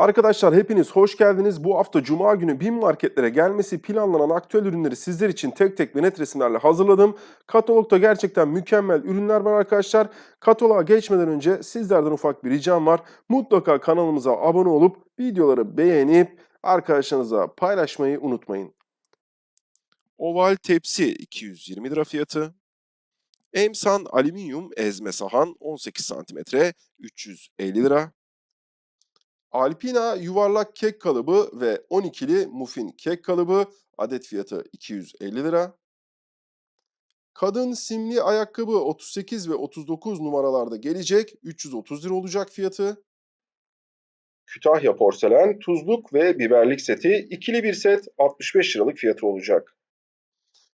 Arkadaşlar hepiniz hoş geldiniz. Bu hafta Cuma günü BİM marketlere gelmesi planlanan aktüel ürünleri sizler için tek tek ve net resimlerle hazırladım. Katalogda gerçekten mükemmel ürünler var arkadaşlar. Kataloğa geçmeden önce sizlerden ufak bir ricam var. Mutlaka kanalımıza abone olup videoları beğenip arkadaşlarınıza paylaşmayı unutmayın. Oval tepsi 220 lira fiyatı. Emsan alüminyum ezme sahan 18 cm 350 lira. Alpina yuvarlak kek kalıbı ve 12'li muffin kek kalıbı adet fiyatı 250 lira. Kadın simli ayakkabı 38 ve 39 numaralarda gelecek 330 lira olacak fiyatı. Kütahya porselen tuzluk ve biberlik seti ikili bir set 65 liralık fiyatı olacak.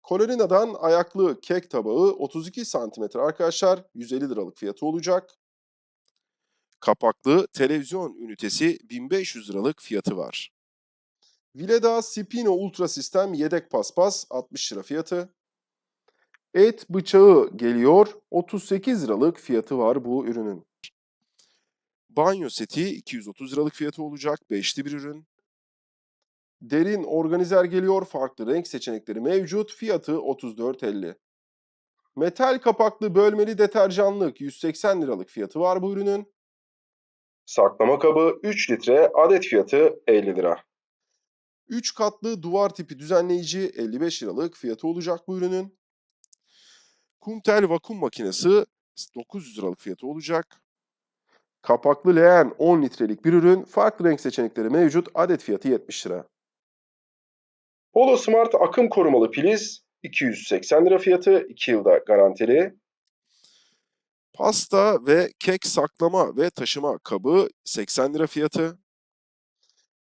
Colorina'dan ayaklı kek tabağı 32 santimetre arkadaşlar 150 liralık fiyatı olacak. Kapaklı televizyon ünitesi 1500 liralık fiyatı var. Vileda Spino Ultra Sistem yedek paspas 60 lira fiyatı. Et bıçağı geliyor 38 liralık fiyatı var bu ürünün. Banyo seti 230 liralık fiyatı olacak 5'li bir ürün. Derin organizer geliyor farklı renk seçenekleri mevcut fiyatı 34.50. Metal kapaklı bölmeli deterjanlık 180 liralık fiyatı var bu ürünün. Saklama kabı 3 litre adet fiyatı 50 lira. 3 katlı duvar tipi düzenleyici 55 liralık fiyatı olacak bu ürünün. Kumtel vakum makinesi 900 liralık fiyatı olacak. Kapaklı leğen 10 litrelik bir ürün. Farklı renk seçenekleri mevcut. Adet fiyatı 70 lira. Polo Smart akım korumalı priz 280 lira fiyatı 2 yılda garantili. Pasta ve kek saklama ve taşıma kabı 80 lira fiyatı.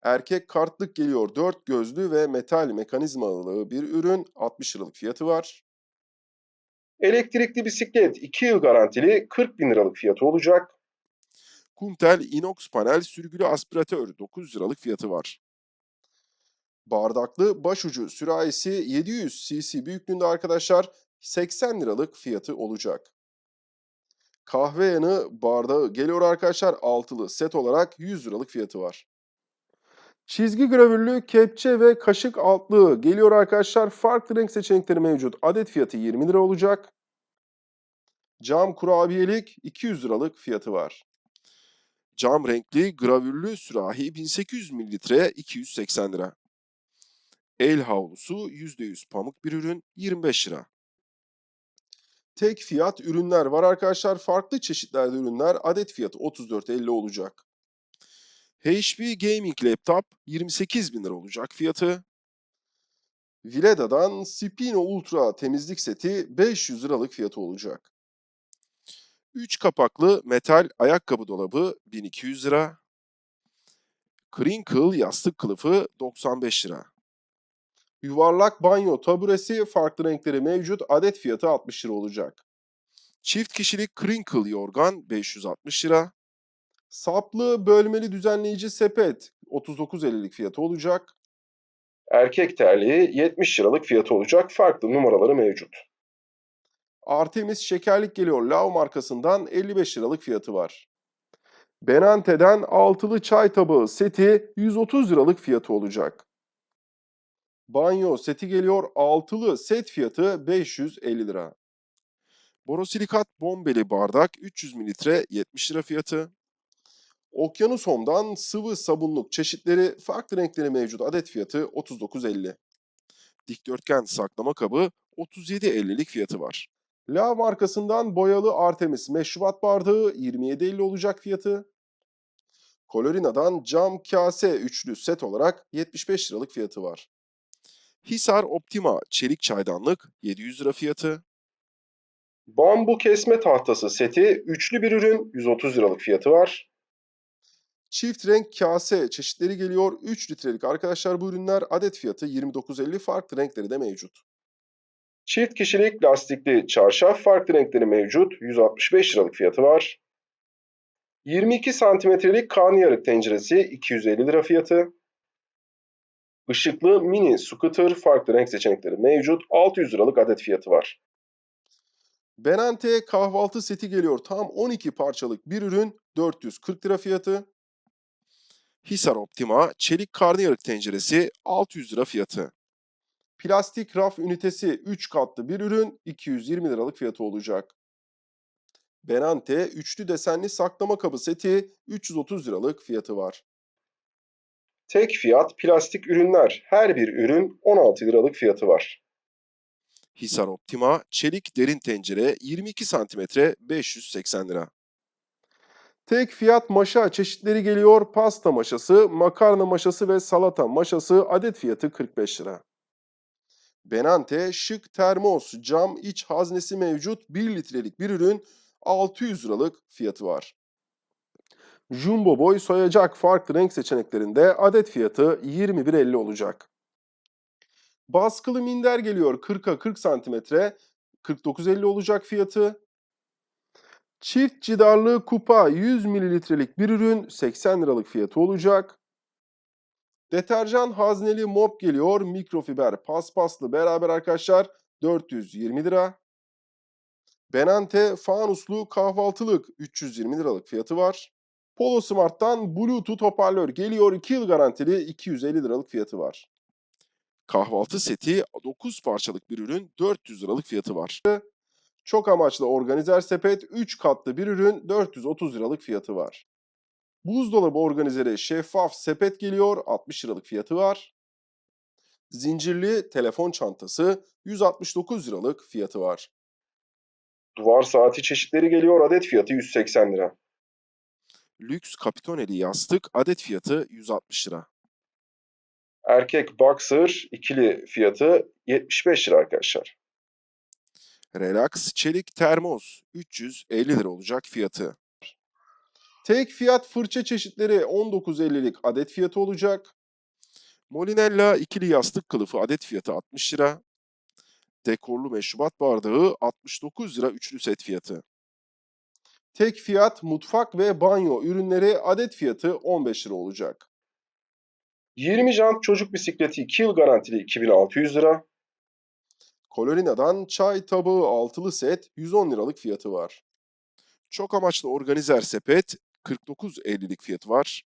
Erkek kartlık geliyor 4 gözlü ve metal mekanizmalı bir ürün 60 liralık fiyatı var. Elektrikli bisiklet 2 yıl garantili 40 bin liralık fiyatı olacak. Kumtel inox panel sürgülü aspiratör 900 liralık fiyatı var. Bardaklı başucu sürahisi 700 cc büyüklüğünde arkadaşlar 80 liralık fiyatı olacak. Kahve yanı bardağı geliyor arkadaşlar altılı set olarak 100 liralık fiyatı var. Çizgi gravürlü kepçe ve kaşık altlığı geliyor arkadaşlar. Farklı renk seçenekleri mevcut. Adet fiyatı 20 lira olacak. Cam kurabiyelik 200 liralık fiyatı var. Cam renkli gravürlü sürahi 1800 mililitre 280 lira. El havlusu %100 pamuk bir ürün 25 lira. Tek fiyat ürünler var arkadaşlar. Farklı çeşitlerde ürünler adet fiyatı 34.50 olacak. HP Gaming Laptop 28 bin lira olacak fiyatı. Vileda'dan Spino Ultra temizlik seti 500 liralık fiyatı olacak. 3 kapaklı metal ayakkabı dolabı 1200 lira. Crinkle yastık kılıfı 95 lira. Yuvarlak banyo taburesi farklı renkleri mevcut. Adet fiyatı 60 lira olacak. Çift kişilik crinkle yorgan 560 lira. Saplı bölmeli düzenleyici sepet 39.50'lik fiyatı olacak. Erkek terliği 70 liralık fiyatı olacak. Farklı numaraları mevcut. Artemis şekerlik geliyor. Lav markasından 55 liralık fiyatı var. Benante'den altılı çay tabağı seti 130 liralık fiyatı olacak. Banyo seti geliyor. Altılı set fiyatı 550 lira. Borosilikat bombeli bardak 300 mililitre 70 lira fiyatı. Okyanus Home'dan sıvı sabunluk çeşitleri farklı renkleri mevcut adet fiyatı 39.50. Dikdörtgen saklama kabı 37.50'lik fiyatı var. La markasından boyalı Artemis meşrubat bardağı 27.50 olacak fiyatı. Colorina'dan cam kase üçlü set olarak 75 liralık fiyatı var. Hisar Optima çelik çaydanlık 700 lira fiyatı. Bambu kesme tahtası seti üçlü bir ürün 130 liralık fiyatı var. Çift renk kase çeşitleri geliyor 3 litrelik arkadaşlar bu ürünler adet fiyatı 29.50 farklı renkleri de mevcut. Çift kişilik lastikli çarşaf farklı renkleri mevcut 165 liralık fiyatı var. 22 santimetrelik karnıyarık tenceresi 250 lira fiyatı. Işıklı mini scooter farklı renk seçenekleri mevcut. 600 liralık adet fiyatı var. Benante kahvaltı seti geliyor. Tam 12 parçalık bir ürün. 440 lira fiyatı. Hisar Optima çelik karnıyarık tenceresi 600 lira fiyatı. Plastik raf ünitesi 3 katlı bir ürün 220 liralık fiyatı olacak. Benante üçlü desenli saklama kabı seti 330 liralık fiyatı var. Tek fiyat plastik ürünler. Her bir ürün 16 liralık fiyatı var. Hisar Optima çelik derin tencere 22 cm 580 lira. Tek fiyat maşa çeşitleri geliyor. Pasta maşası, makarna maşası ve salata maşası adet fiyatı 45 lira. Benante şık termos cam iç haznesi mevcut 1 litrelik bir ürün 600 liralık fiyatı var. Jumbo boy soyacak farklı renk seçeneklerinde adet fiyatı 21.50 olacak. Baskılı minder geliyor 40'a 40 santimetre 49.50 olacak fiyatı. Çift cidarlı kupa 100 mililitrelik bir ürün 80 liralık fiyatı olacak. Deterjan hazneli mop geliyor mikrofiber paspaslı beraber arkadaşlar 420 lira. Benante fanuslu kahvaltılık 320 liralık fiyatı var. Polo Smart'tan Bluetooth hoparlör geliyor 2 yıl garantili 250 liralık fiyatı var. Kahvaltı seti 9 parçalık bir ürün 400 liralık fiyatı var. Çok amaçlı organizer sepet 3 katlı bir ürün 430 liralık fiyatı var. Buzdolabı organizeri şeffaf sepet geliyor 60 liralık fiyatı var. Zincirli telefon çantası 169 liralık fiyatı var. Duvar saati çeşitleri geliyor. Adet fiyatı 180 lira. Lüks kapitoneli yastık adet fiyatı 160 lira. Erkek boxer ikili fiyatı 75 lira arkadaşlar. Relax çelik termos 350 lira olacak fiyatı. Tek fiyat fırça çeşitleri 19.50'lik adet fiyatı olacak. Molinella ikili yastık kılıfı adet fiyatı 60 lira. Dekorlu meşrubat bardağı 69 lira üçlü set fiyatı. Tek fiyat mutfak ve banyo ürünleri adet fiyatı 15 lira olacak. 20 jant çocuk bisikleti 2 yıl garantili 2600 lira. Colorina'dan çay tabağı altılı set 110 liralık fiyatı var. Çok amaçlı organizer sepet 49.50'lik fiyatı var.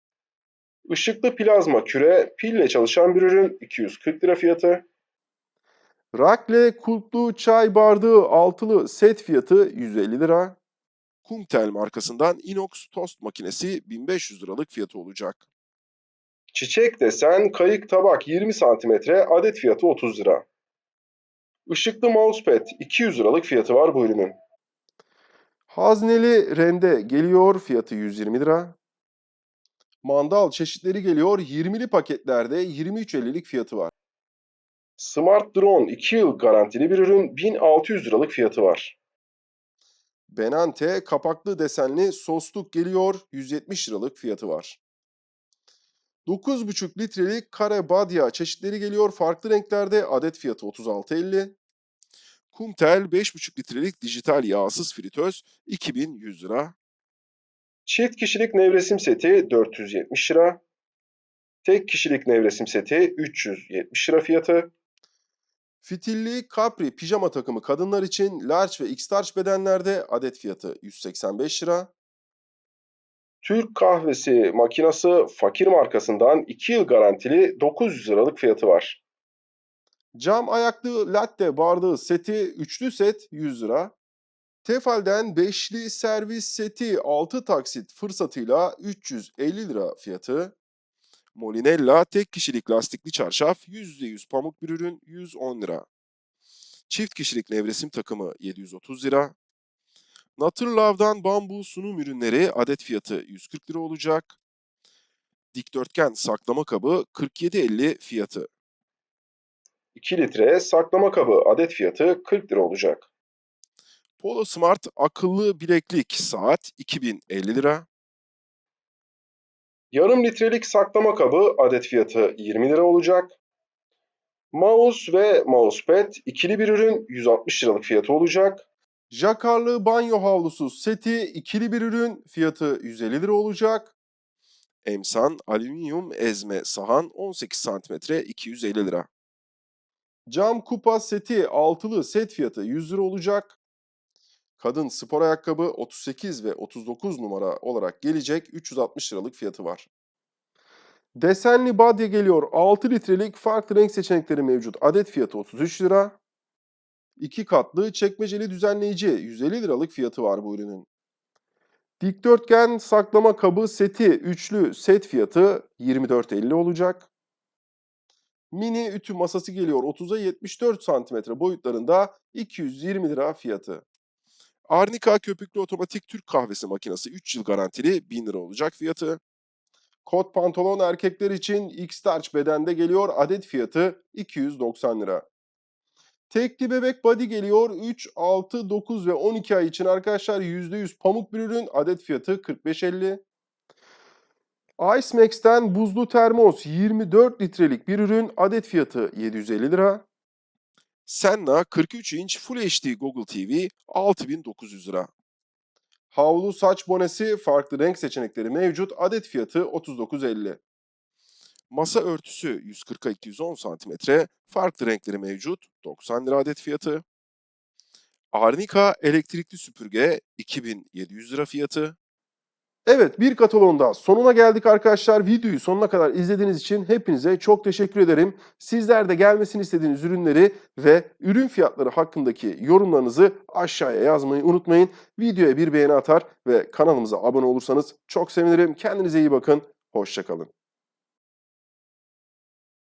Işıklı plazma küre pille çalışan bir ürün 240 lira fiyatı. Rakle kulplu çay bardağı altılı set fiyatı 150 lira. Kumtel markasından inox tost makinesi 1500 liralık fiyatı olacak. Çiçek desen kayık tabak 20 santimetre adet fiyatı 30 lira. Işıklı mousepad 200 liralık fiyatı var bu ürünün. Hazneli rende geliyor fiyatı 120 lira. Mandal çeşitleri geliyor 20'li paketlerde 23.50'lik fiyatı var. Smart Drone 2 yıl garantili bir ürün 1600 liralık fiyatı var. Benante kapaklı desenli sosluk geliyor 170 liralık fiyatı var. 9,5 litrelik kare badya çeşitleri geliyor farklı renklerde adet fiyatı 36.50. Kumtel 5,5 litrelik dijital yağsız fritöz 2100 lira. Çift kişilik nevresim seti 470 lira. Tek kişilik nevresim seti 370 lira fiyatı. Fitilli Capri pijama takımı kadınlar için large ve x-large bedenlerde adet fiyatı 185 lira. Türk kahvesi makinası fakir markasından 2 yıl garantili 900 liralık fiyatı var. Cam ayaklı latte bardağı seti üçlü set 100 lira. Tefal'den beşli servis seti 6 taksit fırsatıyla 350 lira fiyatı. Molinella tek kişilik lastikli çarşaf %100 pamuk bir ürün 110 lira. Çift kişilik nevresim takımı 730 lira. Naturlove'dan bambu sunum ürünleri adet fiyatı 140 lira olacak. Dikdörtgen saklama kabı 47.50 fiyatı. 2 litre saklama kabı adet fiyatı 40 lira olacak. Polo Smart akıllı bileklik saat 2050 lira. Yarım litrelik saklama kabı adet fiyatı 20 lira olacak. Mouse ve mousepad ikili bir ürün 160 liralık fiyatı olacak. Jakarlı banyo havlusu seti ikili bir ürün fiyatı 150 lira olacak. Emsan alüminyum ezme sahan 18 cm 250 lira. Cam kupa seti altılı set fiyatı 100 lira olacak. Kadın spor ayakkabı 38 ve 39 numara olarak gelecek 360 liralık fiyatı var. Desenli badye geliyor. 6 litrelik farklı renk seçenekleri mevcut. Adet fiyatı 33 lira. 2 katlı çekmeceli düzenleyici 150 liralık fiyatı var bu ürünün. Dikdörtgen saklama kabı seti üçlü set fiyatı 24.50 olacak. Mini ütü masası geliyor 30'a 74 cm boyutlarında 220 lira fiyatı. Arnika köpüklü otomatik Türk kahvesi makinesi 3 yıl garantili 1000 lira olacak fiyatı. Kot pantolon erkekler için X-Starch bedende geliyor adet fiyatı 290 lira. Tekli bebek body geliyor 3, 6, 9 ve 12 ay için arkadaşlar %100 pamuk bir ürün adet fiyatı 45.50. Ice Max'ten buzlu termos 24 litrelik bir ürün adet fiyatı 750 lira. Senna 43 inç Full HD Google TV 6900 lira. Havlu saç bonesi farklı renk seçenekleri mevcut adet fiyatı 39.50. Masa örtüsü 140'a 210 cm farklı renkleri mevcut 90 lira adet fiyatı. Arnica elektrikli süpürge 2700 lira fiyatı. Evet bir katalonda sonuna geldik arkadaşlar. Videoyu sonuna kadar izlediğiniz için hepinize çok teşekkür ederim. Sizler de gelmesini istediğiniz ürünleri ve ürün fiyatları hakkındaki yorumlarınızı aşağıya yazmayı unutmayın. Videoya bir beğeni atar ve kanalımıza abone olursanız çok sevinirim. Kendinize iyi bakın. Hoşçakalın.